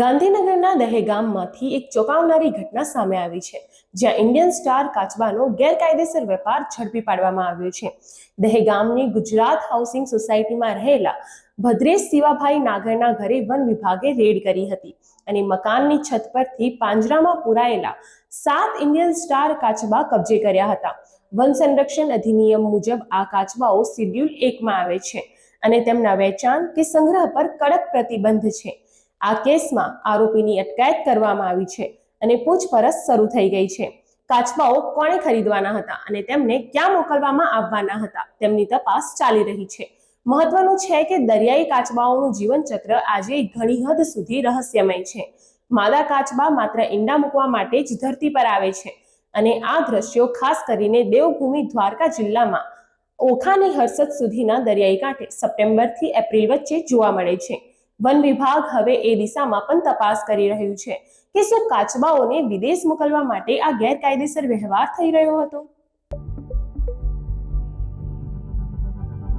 ગાંધીનગરના દહેગામમાંથી એક ચોંકાવનારી ઘટના સામે આવી છે, જ્યાં ઇન્ડિયન સ્ટાર કાચબાનો ગેરકાયદેસર વેપાર ઝડપી પાડવામાં આવ્યો છે. દહેગામની ગુજરાત હાઉસિંગ સોસાયટીમાં રહેલા ભદ્રેશ શિવાભાઈ નાગરના ઘરે વન વિભાગે રેડ કરી હતી અને મકાનની છત પરથી પાંજરામાં પુરાયેલા સાત ઇન્ડિયન સ્ટાર કાચબા કબજે કર્યા હતા. વન સંરક્ષણ અધિનિયમ મુજબ આ કાચબાઓ શિડ્યુલ એકમાં આવે છે અને તેમના વેચાણ કે સંગ્રહ પર કડક પ્રતિબંધ છે. આ કેસમાં આરોપીની અટકાયત કરવામાં આવી છે અને પૂછપરછ શરૂ થઈ ગઈ છે. કાચબાઓ કોણે ખરીદવાના હતા અને તેમને ક્યાં મોકલવામાં આવવાના હતા તેમની તપાસ ચાલી રહી છે. મહત્વનું છે કે દરિયાઈ કાચબાઓનું જીવનચક્ર આજે ઘણી હદ સુધી રહસ્યમય છે. માદા કાચબા માત્ર ઈંડા મૂકવા માટે જ ધરતી પર આવે છે અને આ દ્રશ્યો ખાસ કરીને દેવભૂમિ દ્વારકા જિલ્લામાં ઓખાની હર્ષદ સુધીના દરિયાઈ કાંઠે સપ્ટેમ્બરથી એપ્રિલ વચ્ચે જોવા મળે છે. વન વિભાગ હવે એ દિશામાં પણ તપાસ કરી રહ્યું છે કે શું કાચબાઓને વિદેશ મોકલવા માટે આ ગેરકાયદેસર વ્યવહાર થઈ રહ્યો હતો?